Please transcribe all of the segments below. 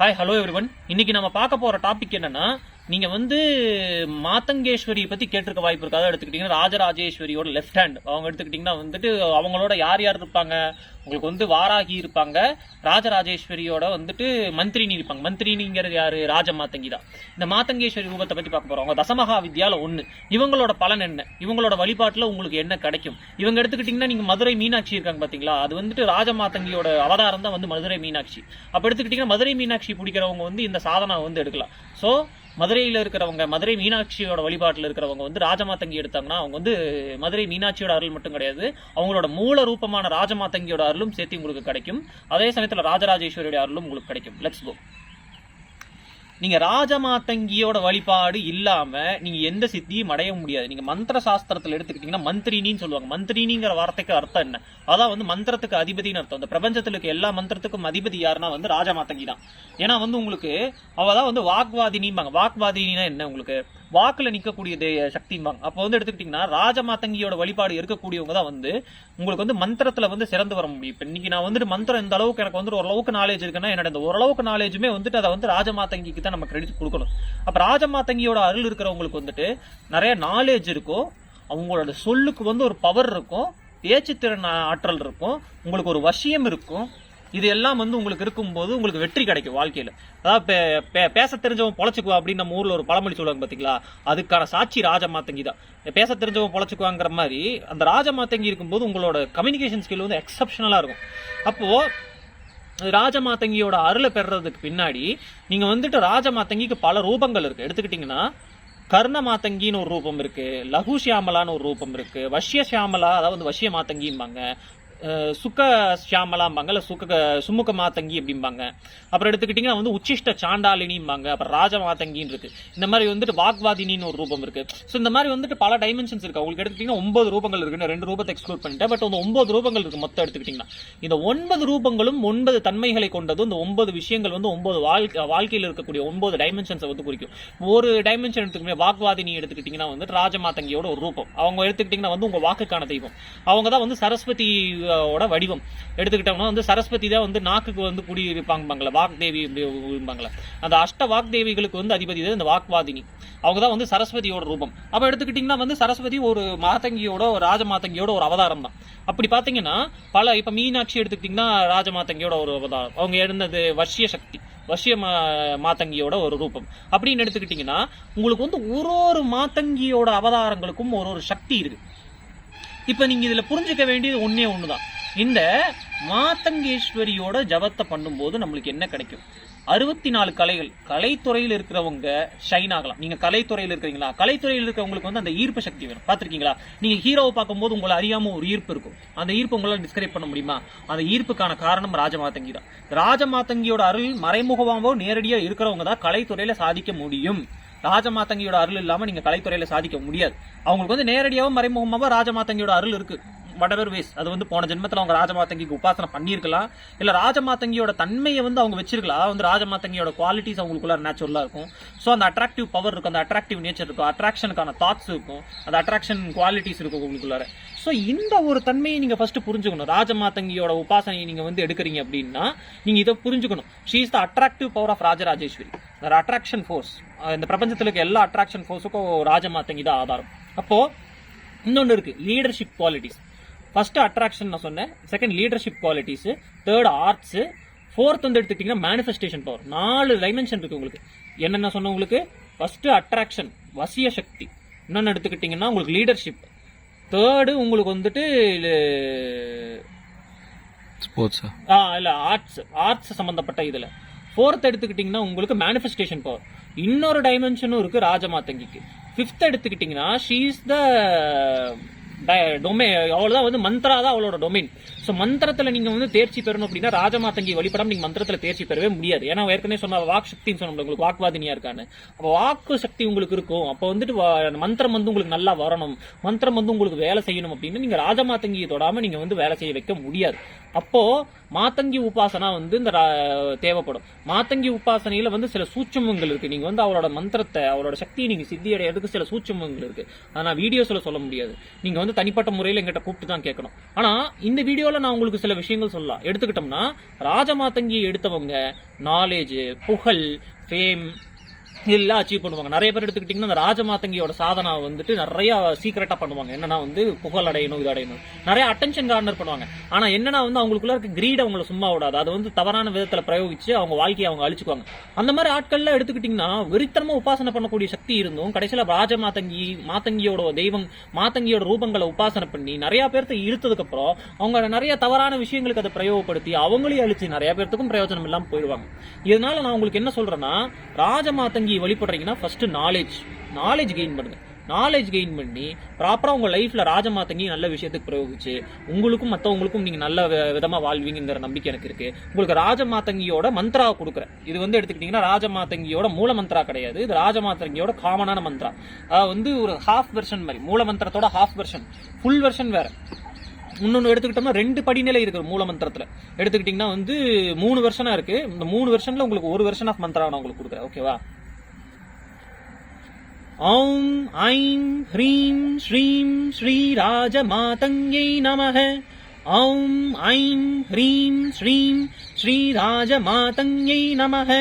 Hi hello everyone இன்னைக்கு நம்ம பார்க்க போற டாபிக் என்னன்னா நீங்க வந்து மாத்தங்கேஸ்வரியை பத்தி கேட்டிருக்க வாய்ப்பு இருக்காத. எடுத்துக்கிட்டீங்கன்னா ராஜராஜேஸ்வரியோட லெஃப்ட் ஹேண்ட் அவங்க எடுத்துக்கிட்டீங்கன்னா வந்துட்டு அவங்களோட யார் யார் இருப்பாங்க? உங்களுக்கு வந்து வாராகி இருப்பாங்க. ராஜராஜேஸ்வரியோட வந்துட்டு மந்திரினி இருப்பாங்க. மந்திரினிங்கிறது யாரு? ராஜ மாத்தங்கி தான். இந்த மாத்தங்கேஸ்வரி ரூபத்தை பத்தி பார்க்க போறோம். அவங்க தசமகா வித்யால ஒண்ணு. இவங்களோட பலன் என்ன? இவங்களோட வழிபாட்டுல உங்களுக்கு என்ன கிடைக்கும்? இவங்க எடுத்துக்கிட்டீங்கன்னா நீங்க மதுரை மீனாட்சி இருக்காங்க பாத்தீங்களா? அது வந்துட்டு ராஜமாத்தங்கியோட அவதாரம் தான் வந்து மதுரை மீனாட்சி. அப்ப எடுத்துக்கிட்டீங்கன்னா மதுரை மீனாட்சி பிடிக்கிறவங்க வந்து இந்த சாதனை வந்து எடுக்கலாம். ஸோ மதுரையில் இருக்கிறவங்க மதுரை மீனாட்சியோட வழிபாட்டில் இருக்கிறவங்க வந்து ராஜமாத்தங்கி எடுத்தாங்கன்னா அவங்க வந்து மதுரை மீனாட்சியோட அருள் மட்டும் கிடையாது. அவங்களோட மூல ரூபமான ராஜமாத்தங்கியோட அருளும் சேர்த்து உங்களுக்கு கிடைக்கும். அதே சமயத்தில் ராஜராஜேஸ்வரியோட அருளும் உங்களுக்கு கிடைக்கும். லெட்ஸ் கோ நீங்க ராஜமாத்தங்கியோட வழிபாடு இல்லாம நீங்க எந்த சித்தியும் அடைய முடியாது. நீங்க மந்திர சாஸ்திரத்துல எடுத்துக்கிட்டீங்கன்னா மந்திரினின்னு சொல்லுவாங்க. மந்திரினிங்கிற வார்த்தைக்கு அர்த்தம் என்ன? அதான் வந்து மந்திரத்துக்கு அதிபதினு அர்த்தம். இந்த பிரபஞ்சத்துல இருக்க எல்லா மந்திரத்துக்கும் அதிபதி யாருன்னா வந்து ராஜமாத்தங்கி தான் ஏன்னா வந்து உங்களுக்கு அவதான் வந்து வாக்வாதினிம்பாங்க. வாக்வாதினா என்ன உங்களுக்கு? வாக்குல நிக்கக்கூடிய தே- சக்திம்பாங்க அப்போ வந்து எடுத்துக்கிட்டீங்கன்னா ராஜமாத்தங்கியோட வழிபாடு இருக்கக்கூடியவங்க தான் வந்து உங்களுக்கு வந்து மந்திரத்துல வந்து சிறந்து வர முடியும். இப்ப இன்னைக்கு நான் வந்துட்டு மந்திரம் இந்த அளவுக்கு எனக்கு வந்து ஓரளவுக்கு நாலேஜ் இருக்குன்னா என்னோட இந்த ஓரளவுக்கு நாலேஜுமே வந்துட்டு அதை வந்து ராஜமாத்தங்கிக்கு தான் நம்ம கிரெடிட் கொடுக்கணும். அப்ப ராஜமாத்தங்கியோட அருள் இருக்கிறவங்களுக்கு வந்துட்டு நிறைய நாலேஜ் இருக்கும் அவங்களோட சொல்லுக்கு வந்து ஒரு பவர் இருக்கும் பேச்சுத்திறன் ஆற்றல் இருக்கும் உங்களுக்கு ஒரு வசியம் இருக்கும் இது எல்லாம் வந்து உங்களுக்கு இருக்கும்போது உங்களுக்கு வெற்றி கிடைக்கும் வாழ்க்கையில. அதாவது பே- பே- பேச தெரிஞ்சவன் பொழைச்சிக்குவா அப்படின்னு நம்ம ஊர்ல ஒரு பழமொழி சொல்லுவாங்க பார்த்தீங்களா அதுக்கான சாட்சி ராஜமாத்தங்கி தான். பேச தெரிஞ்சவன் பொழைச்சிக்குவாங்கிற மாதிரி அந்த ராஜமாத்தங்கி இருக்கும்போது உங்களோட கம்யூனிகேஷன் ஸ்கில் வந்து எக்ஸப்ஷனலாக இருக்கும். அப்போ ராஜமாத்தங்கியோட அருளை பெறுறதுக்கு பின்னாடி நீங்க வந்துட்டு ராஜமாத்தங்கிக்கு பல ரூபங்கள் இருக்கு. எடுத்துக்கிட்டீங்கன்னா கர்ண மாத்தங்கின்னு ஒரு ரூபம் இருக்கு லகு சியாமலான்னு ஒரு ரூபம் இருக்கு வஷ்ய சியாமலா அதாவது வஷ்ய மாத்தங்கிம்பாங்க சுக்க சியாமலாம்பாங்க இல்லை சுக்க சுமுக மாத்தங்கி அப்படிம்பாங்க. அப்புறம் எடுத்துக்கிட்டிங்கன்னா வந்து உச்சிஷ்ட சாண்டாலினிம்பாங்க அப்புறம் ராஜ மாத்தங்கின்னு இருக்குது இந்த மாதிரி வந்துட்டு வாக்வாதினின்னு ஒரு ரூபம் இருக்குது ஸோ இந்த மாதிரி வந்துட்டு பல டைமென்ஷன்ஸ் இருக்குது அவங்களுக்கு எடுத்துக்கிட்டீங்கன்னா ஒன்பது ரூபங்கள் இருக்கு ரெண்டு ரூபத்தை எக்ஸ்க்ளூட் பண்ணிட்டேன். பட் அந்த ஒன்பது ரூபங்கள் இருக்குது மொத்தம் எடுத்துக்கிட்டீங்கன்னா. இந்த ஒன்பது ரூபங்களும் ஒன்பது தன்மைகளை கொண்டது இந்த ஒன்பது விஷயங்கள் வந்து ஒன்பது வாழ்க்கை வாழ்க்கையில் இருக்கக்கூடிய ஒன்பது டைமென்ஷன்ஸை வந்து குறிக்கும். ஒரு டைமென்ஷன் எடுத்துக்கிட்டீங்க வாக்வாதினி எடுத்துக்கிட்டிங்கன்னா வந்து ராஜமாத்தங்கியோட ஒரு ரூபம். அவங்க எடுத்துக்கிட்டிங்கன்னா வந்து உங்கள் வாக்குக்கான தெய்வம். அவங்க தான் வந்து சரஸ்வதி தேவியோட வடிவம். எடுத்துக்கிட்டோம்னா வந்து சரஸ்வதி தான் வந்து நாக்குக்கு வந்து குடி வாக்தேவி இருப்பாங்களே அந்த அஷ்ட வாக்தேவிகளுக்கு வந்து அதிபதி தான் இந்த வாக்வாதினி. அவங்க தான் வந்து சரஸ்வதியோட ரூபம். அப்போ எடுத்துக்கிட்டீங்கன்னா வந்து சரஸ்வதி ஒரு மாதங்கியோட ஒரு ராஜமாதங்கியோட ஒரு அவதாரம் தான். அப்படி பார்த்தீங்கன்னா பல இப்போ மீனாட்சி எடுத்துக்கிட்டிங்கன்னா ராஜமாதங்கியோட ஒரு அவதாரம். அவங்க இருந்தது வர்ஷிய சக்தி வர்ஷிய மா- மாத்தங்கியோட ஒரு ரூபம். அப்படின்னு எடுத்துக்கிட்டிங்கன்னா உங்களுக்கு வந்து ஒரு ஒரு மாத்தங்கியோட அவதாரங்களுக்கும் ஒரு ஒரு சக்தி இருக்கு. இப்ப நீங்க இதுல புரிஞ்சுக்க வேண்டியது ஒண்ணே ஒண்ணுதான். இந்த மாத்தங்கேஸ்வரியோட ஜபத்தை பண்ணும்போது நம்மளுக்கு என்ன கிடைக்கும்? அறுபத்தி நாலு கலைகள் கலைத்துறையில் இருக்கிறவங்க ஷைன் ஆகலாம். நீங்க கலைத்துறையில் இருக்கிறீங்களா? கலைத்துறையில் இருக்கிறவங்களுக்கு வந்து அந்த ஈர்ப்பு சக்தி வேணும். பாத்திருக்கீங்களா நீங்க ஹீரோவை பார்க்கும்போது உங்களை அறியாம ஒரு ஈர்ப்பு இருக்கும். அந்த ஈர்ப்பு உங்களால் டிஸ்கிரைப் பண்ண முடியுமா? அந்த ஈர்ப்புக்கான காரணம் ராஜமாதங்கி தான். ராஜமாதங்கியோட அருள் மறைமுகமாகவோ நேரடியாக இருக்கிறவங்க தான் கலைத்துறையில சாதிக்க முடியும். ராஜமாதங்கியோட அருள் இல்லாம நீங்க கலைத்துறையில் சாதிக்க முடியாது. அவங்களுக்கு வந்து நேரடியாகவும் மறைமுகமாவோ ராஜமாதங்கியோட அருள் இருக்கு வடவர் வேஸ் அது வந்து போன ஜென்மத்தில் அவங்க ராஜமாதங்கிக்கு உபாசனை பண்ணியிருக்கலாம். இல்லை ராஜமாதங்கியோட தன்மையை வந்து அவங்க வச்சிருக்கலாம். அதாவது வந்து ராஜமாத்தங்கியோட குவாலிட்டிஸ் அவங்களுக்குள்ள நேச்சுரலாக இருக்கும். ஸோ அந்த அட்ராக்டிவ் பவர் இருக்கும். அந்த அட்ராக்டிவ் நேச்சர் இருக்கும். அட்ராக்ஷனுக்கான தாட்ஸ் இருக்கும். அந்த அட்ராக்ஷன் குவாலிட்டிஸ் இருக்கும் உங்களுக்குள்ளார. ஸோ இந்த ஒரு தன்மையை நீங்கள் ஃபஸ்ட்டு புரிஞ்சுக்கணும். ராஜமாதங்கியோட உபாசனையை நீங்கள் வந்து எடுக்கிறீங்க அப்படின்னா நீங்கள் இதை புரிஞ்சுக்கணும். She is the attractive power of Rajarajeshwari. Attraction force இந்த பிரபஞ்சத்தில் இருக்க எல்லா அட்ராக்ஷன் ஃபோர்ஸுக்கும் ராஜமாத்தங்கி தான் ஆதாரம். அப்போது இன்னொன்று இருக்குது லீடர்ஷிப் குவாலிட்டிஸ் ஃபர்ஸ்ட் அட்ராக்ஷன் நான் சொன்னேன். Second leadership qualities third arts fourth வந்து எடுத்துக்கிட்டிங்கன்னா மேனிஃபெஸ்டேஷன் பவர் நாலு டைமென்ஷன் இருக்கு உங்களுக்கு. என்னென்ன சொன்ன உங்களுக்கு? ஃபர்ஸ்ட் அட்ராக்ஷன் வசிய சக்தி. இன்னொன்று எடுத்துக்கிட்டிங்கன்னா உங்களுக்கு லீடர்ஷிப் தேர்டு உங்களுக்கு வந்துட்டு ஸ்போர்ட்ஸா ஆ? இல்ல ஆர்ட்ஸ் ஆர்ட்ஸ் சம்பந்தப்பட்ட இதுல. ஃபோர்த் எடுத்துக்கிட்டிங்கன்னா உங்களுக்கு மேனிஃபெஸ்டேஷன் பவர் இன்னொரு டைமென்ஷனும் இருக்கு ராஜமாத்தங்கிக்கு ஃபிஃப்த் எடுத்துக்கிட்டிங்கன்னா ஷீ இஸ் த டொமே அவ்வளவுதான் வந்து மந்த்ரா தான் அவளோட டொமைன் ஸோ மந்திரத்துல நீங்க வந்து தேர்ச்சி பெறணும் அப்படின்னா ராஜமாத்தங்கி வழிபடாம நீங்க மந்திரத்துல தேர்ச்சி பெறவே முடியாது. ஏன்னா ஏற்கனவே சொன்ன வாக்கு சக்தின்னு சொன்ன உங்களுக்கு வாக்குவாதினியா இருக்கான்னு. அப்போ வாக்கு சக்தி உங்களுக்கு இருக்கும். அப்போ வந்துட்டு மந்திரம் வந்து உங்களுக்கு நல்லா வரணும். மந்திரம் வந்து உங்களுக்கு வேலை செய்யணும் அப்படின்னு நீங்க ராஜமாத்தங்கியை தொடாம நீங்க வந்து வேலை செய்ய வைக்க முடியாது. அப்போ மாத்தங்கி உபாசனா வந்து இந்த ரா- தேவைப்படும். மாத்தங்கி உபாசனையில வந்து சில சூட்சமங்கள் இருக்கு. நீங்க வந்து அவரோட மந்திரத்தை அவரோட சக்தியை நீங்க சித்தி அடையிறதுக்கு சில சூட்சமங்கள் இருக்கு. அதை நான் வீடியோஸ்ல சொல்ல முடியாது. நீங்க வந்து தனிப்பட்ட முறையில் எங்கிட்ட கூப்பிட்டு தான் கேட்கணும். ஆனா இந்த வீடியோல நான் உங்களுக்கு சில விஷயங்கள் சொல்லலாம். எடுத்துக்கிட்டோம்னா ராஜமாதங்கியை எடுத்தவங்க நாலேஜ் புகழ் ஃபேம் எல்லாம் அச்சீவ் பண்ணுவாங்க. நிறைய பேர் எடுத்துக்கிட்டிங்கன்னா அந்த ராஜமாத்தங்கியோட சாதனா வந்துட்டு நிறைய சீக்கிரட்டா பண்ணுவாங்க. என்னன்னா வந்து புகழ் அடையணும் இது அடையணும். நிறைய அட்டென்ஷன் கார்னர் பண்ணுவாங்க. ஆனா என்னன்னா வந்து அவங்களுக்குள்ள இருக்க கிரீட் அவங்கள சும்மா விடாது. அது வந்து தவறான விதத்துல பிரயோகிச்சு அவங்க வாழ்க்கையை அவங்க அழிச்சுக்குவாங்க. அந்த மாதிரி ஆட்கள்லாம் எடுத்துக்கிட்டிங்கன்னா வெறித்தனமா உபாசனை பண்ணக்கூடிய சக்தி இருந்தும் கடைசியில ராஜமாத்தங்கி மாத்தங்கியோட தெய்வம் மாத்தங்கியோட ரூபங்களை உபாசனை பண்ணி நிறைய பேர்த்த இழுத்ததுக்கு அப்புறம் அவங்க நிறைய தவறான விஷயங்களுக்கு அதை பிரயோகப்படுத்தி அவங்களையும் அழிச்சு நிறைய பேர்த்துக்கும் பிரயோஜனம் இல்லாமல் போயிடுவாங்க. இதனால நான் உங்களுக்கு என்ன சொல்றேன்னா நீங்கள் வழிபடுறீங்கன்னா ஃபர்ஸ்ட் நாலேஜ் நாலேஜ் கெயின் பண்ணுங்க. நாலேஜ் கெயின் பண்ணி ப்ராப்பரா உங்க லைஃப்ல ராஜமாத்தங்கி நல்ல விஷயத்துக்கு பிரயோகிச்சு உங்களுக்கும் மத்தவங்களுக்கும் நீங்க நல்ல விதமாக விதமா வாழ்வீங்கிற நம்பிக்கை எனக்கு இருக்கு. உங்களுக்கு ராஜமாத்தங்கியோட மந்த்ரா கொடுக்குறேன். இது வந்து எடுத்துக்கிட்டீங்கன்னா ராஜமாதங்கியோட மூல மந்த்ரா கிடையாது. இது ராஜமாதங்கியோட காமனான மந்த்ரா வந்து ஒரு ஹாஃப் வெர்ஷன் மாதிரி மூல மந்திரத்தோட ஹாஃப் வெர்ஷன் ஃபுல் வெர்ஷன் வேற. இன்னொன்று எடுத்துக்கிட்டோம்னா ரெண்டு படிநிலை இருக்குது மூல மந்திரத்தில். எடுத்துக்கிட்டிங்கன்னா வந்து மூணு வருஷனாக இருக்கு. இந்த மூணு வருஷனில் உங்களுக்கு ஒரு வருஷன் ஆஃப் மந்த்ரா நான் உங்களுக்கு கொடுக்குறேன். ஓகேவா ॐ ऐं ह्रीं श्रीं श्रीराजमातङ्ग्यै नमः। ॐ ऐं ह्रीं श्रीं श्रीराजमातङ्ग्यै नमः।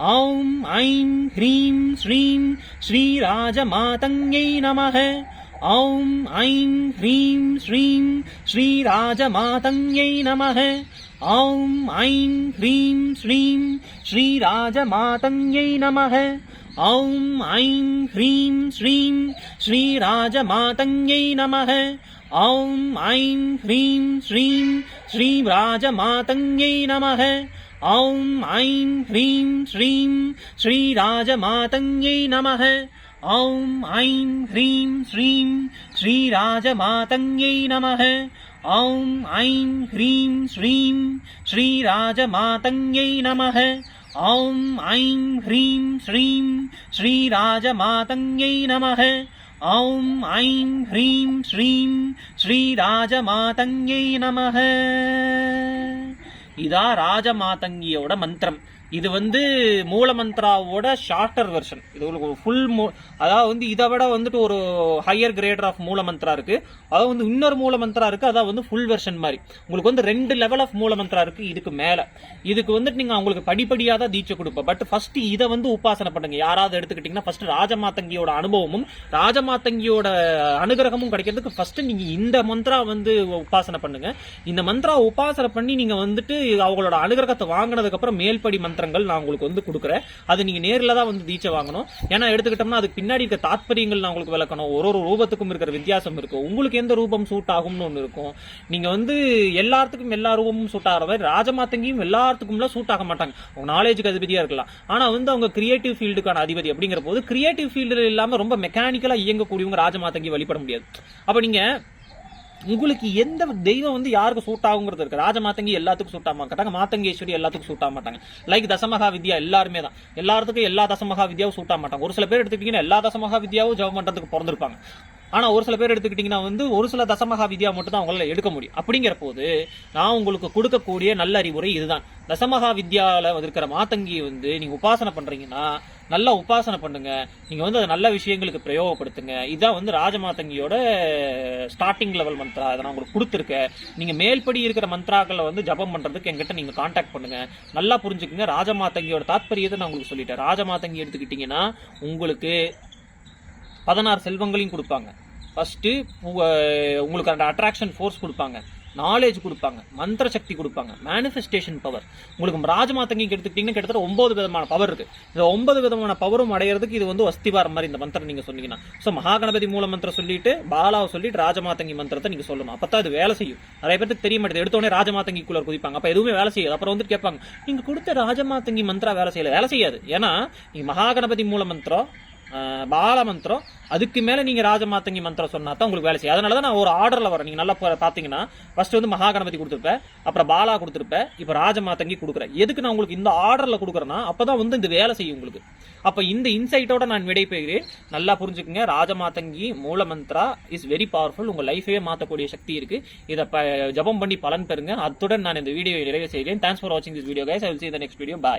ॐ ऐं ह्रीं श्रीं श्रीराजमातङ्ग्यै नमः। ॐ ऐं ह्रीं श्रीं श्रीराजमातङ्ग्यै नमः। ॐ ऐं ह्रीं श्रीं श्रीराजमातङ्ग्यै नमः। ॐ ऐं ह्रीं श्रीं श्रीराजमातङ्ग्यै नमः। ॐ ऐं ह्रीं श्रीं श्रीराजमातङ्ग्यै नमः। ॐ ऐं ह्रीं श्रीं श्रीराजमातङ्ग्यै नमः। ॐ ऐं ह्रीं श्रीं श्रीराजमातङ्ग्यै नमः। ஆம் ஐம் ஹ்ரீம் ஸ்ரீம் ஸ்ரீராஜமாதங்யை நமக. ஆம் ஐம் ஹ்ரீம் ஸ்ரீம் ஸ்ரீராஜமாதங்யை நமக. ஆம் ஐம் ஹ்ரீம் ஸ்ரீம் ஸ்ரீராஜமாதங்யை நமக. இதா ராஜமாதங்கியோட மந்திரம். இது வந்து மூல மந்த்ராவோட ஷார்ட்டர் வெர்ஷன் இது உங்களுக்கு ஒரு ஃபுல் அதாவது வந்து இதை விட வந்துட்டு ஒரு ஹையர் கிரேடர் ஆஃப் மூலமந்த்ரா இருக்கு. அதாவது வந்து இன்னொரு மூலமந்த்ரா இருக்கு அதாவது வந்து ஃபுல் வெர்ஷன் மாதிரி. உங்களுக்கு வந்து ரெண்டு லெவல் ஆஃப் மூலமந்த்ரா இருக்கு இதுக்கு மேல. இதுக்கு வந்துட்டு நீங்க அவங்களுக்கு படிப்படியாக தான் தீட்சை கொடுப்போம். பட் ஃபர்ஸ்ட் இதை வந்து உபாசனை பண்ணுங்க. யாராவது எடுத்துக்கிட்டீங்கன்னா ஃபர்ஸ்ட் ராஜமாத்தங்கியோட அனுபவமும் ராஜமாத்தங்கியோட அனுகிரகமும் கிடைக்கிறதுக்கு ஃபர்ஸ்ட் நீங்க இந்த மந்த்ரா வந்து உபாசனை பண்ணுங்க. இந்த மந்த்ரா உபாசனை பண்ணி நீங்க வந்துட்டு அவங்களோட அனுகிரகத்தை வாங்கினதுக்கு அப்புறம் மேல்படி மந்திரங்கள் நான் உங்களுக்கு வந்து கொடுக்குறேன். அது நீங்கள் நேரில் தான் வந்து தீட்சை வாங்கணும். ஏன்னா எடுத்துக்கிட்டோம்னா அதுக்கு பின்னாடி இருக்க தாத்பரியங்கள் நான் உங்களுக்கு விளக்கணும். ஒரு ஒரு ரூபத்துக்கும் இருக்கிற வித்தியாசம் இருக்கும் உங்களுக்கு எந்த ரூபம் சூட் ஆகும்னு ஒன்று இருக்கும். நீங்கள் வந்து எல்லாத்துக்கும் எல்லா ரூபமும் சூட் ஆகிற மாதிரி ராஜமாத்தங்கியும் எல்லாத்துக்கும்லாம் சூட் ஆக மாட்டாங்க. அவங்க நாலேஜுக்கு அதிபதியாக இருக்கலாம். ஆனால் வந்து அவங்க கிரியேட்டிவ் ஃபீல்டுக்கான அதிபதி அப்படிங்கிற போது கிரியேட்டிவ் ஃபீல்டு இல்லாமல் ரொம்ப மெக்கானிக்கலாக இயங்கக்கூடியவங்க ராஜமாத்தங்கி வழிபட முடியாது. அப்போ நீங்கள் உங்களுக்கு எந்த தெய்வம் வந்து யாருக்கு சூட் ஆகுங்கிறது இருக்கு. ராஜமாத்தங்கி எல்லாத்துக்கும் சூட் ஆக மாட்டாங்க மாத்தங்கேஸ்வரி எல்லாத்துக்கும் சூட் ஆக மாட்டாங்க. லைக் தசமகா வித்யா எல்லாருமே தான். எல்லாத்துக்கும் எல்லா தசமகா வித்யாவும் சூட் ஆக மாட்டாங்க. ஒரு சில பேர் எடுத்துக்கிட்டீங்கன்னா எல்லா தசமகா வித்யாவும் ஜெபம் பண்றதுக்கு பிறந்திருப்பாங்க. ஆனால் ஒரு சில பேர் எடுத்துக்கிட்டிங்கன்னா வந்து ஒரு சில தசமகா வித்யா மட்டும் தான் அவங்களால எடுக்க முடியும். அப்படிங்கிற போது நான் உங்களுக்கு கொடுக்கக்கூடிய நல்ல அறிவுரை இதுதான். தசமகா வித்யாவில் இருக்கிற மாத்தங்கியை வந்து நீங்கள் உபாசனை பண்ணுறீங்கன்னா நல்லா உபாசனை பண்ணுங்க. நீங்கள் வந்து அது நல்ல விஷயங்களுக்கு பிரயோகப்படுத்துங்க. இதான் வந்து ராஜமாதங்கியோட ஸ்டார்டிங் லெவல் மந்த்ரா அதை நான் உங்களுக்கு கொடுத்துருக்கேன். நீங்கள் மேல்படி இருக்கிற மந்த்ராக்களை வந்து ஜபம் பண்ணுறதுக்கு எங்கிட்ட நீங்கள் காண்டாக்ட் பண்ணுங்க. நல்லா புரிஞ்சுக்குங்க. ராஜமாதங்கியோட தாத்பரியத்தை நான் உங்களுக்கு சொல்லிட்டேன். ராஜமாதங்கி எடுத்துக்கிட்டிங்கன்னா உங்களுக்கு பதினாறு செல்வங்களையும் கொடுப்பாங்க. ஃபஸ்ட்டு உங்களுக்கு அந்த அட்ராக்ஷன் ஃபோர்ஸ் கொடுப்பாங்க. நாலேஜ் கொடுப்பாங்க. மந்திர சக்தி கொடுப்பாங்க. மேனிஃபெஸ்டேஷன் பவர் உங்களுக்கு ராஜமாத்தங்கி எடுத்துக்கிட்டிங்கன்னா கிட்டத்தட்ட ஒன்பது விதமான பவர் இருக்குது இந்த ஒன்பது விதமான பவரும் அடையிறதுக்கு இது வந்து அஸ்திவாரம் மாதிரி இந்த மந்திரம் நீங்கள் சொன்னீங்கன்னா. ஸோ மகாகணபதி மூல மந்திரம் சொல்லிட்டு பாலாவை சொல்லிட்டு ராஜமாத்தங்கி மந்திரத்தை நீங்கள் சொல்லணும். அப்பதான் அது வேலை செய்யும். நிறைய பேருக்கு தெரிய மாட்டேது எடுத்தோடனே ராஜமாத்தங்கிக்குள்ளே குதிப்பாங்க. அப்போ எதுவுமே வேலை செய்யாது. அப்புறம் வந்து கேட்பாங்க நீங்கள் கொடுத்த ராஜமாத்தங்கி மந்திரா வேலை செய்யலை? வேலை செய்யாது. ஏன்னா நீங்கள் மகாகணபதி மூல மந்திரம் பால மந்திரம். அதுக்கு மேலே நீங்கள் ராஜமாத்தங்கி மந்திரம் சொன்னா தான் உங்களுக்கு வேலை செய்யும். அதனால தான் நான் ஒரு ஆர்டரில் வரேன். நீங்கள் நல்லா பார்த்தீங்கன்னா ஃபஸ்ட்டு வந்து வந்து மகாகணபதி கொடுத்துருப்பேன் அப்புறம் பாலா கொடுத்துருப்பேன் இப்போ ராஜமாத்தங்கி கொடுக்குறேன். எதுக்கு நான் உங்களுக்கு இந்த ஆர்டரில் கொடுக்குறேன்னா அப்போ தான் வந்து இந்த வேலை செய்யும் உங்களுக்கு. அப்போ இந்த இன்சைட்டோட நான் விடைபெறுகிறேன். நல்லா புரிஞ்சுக்குங்க. ராஜமாத்தங்கி மூல மந்த்ரா இஸ் வெரி பவர்ஃபுல் உங்கள் லைஃபே மாற்றக்கூடிய சக்தி இருக்குது இதை ப- ஜபம் பண்ணி பலன் பெறுங்க. அத்துடன் நான் இந்த வீடியோ நிறைவு செய்கிறேன். தேங்க்ஸ் ஃபார் வாட்சிங் this video guys I will see the next video bye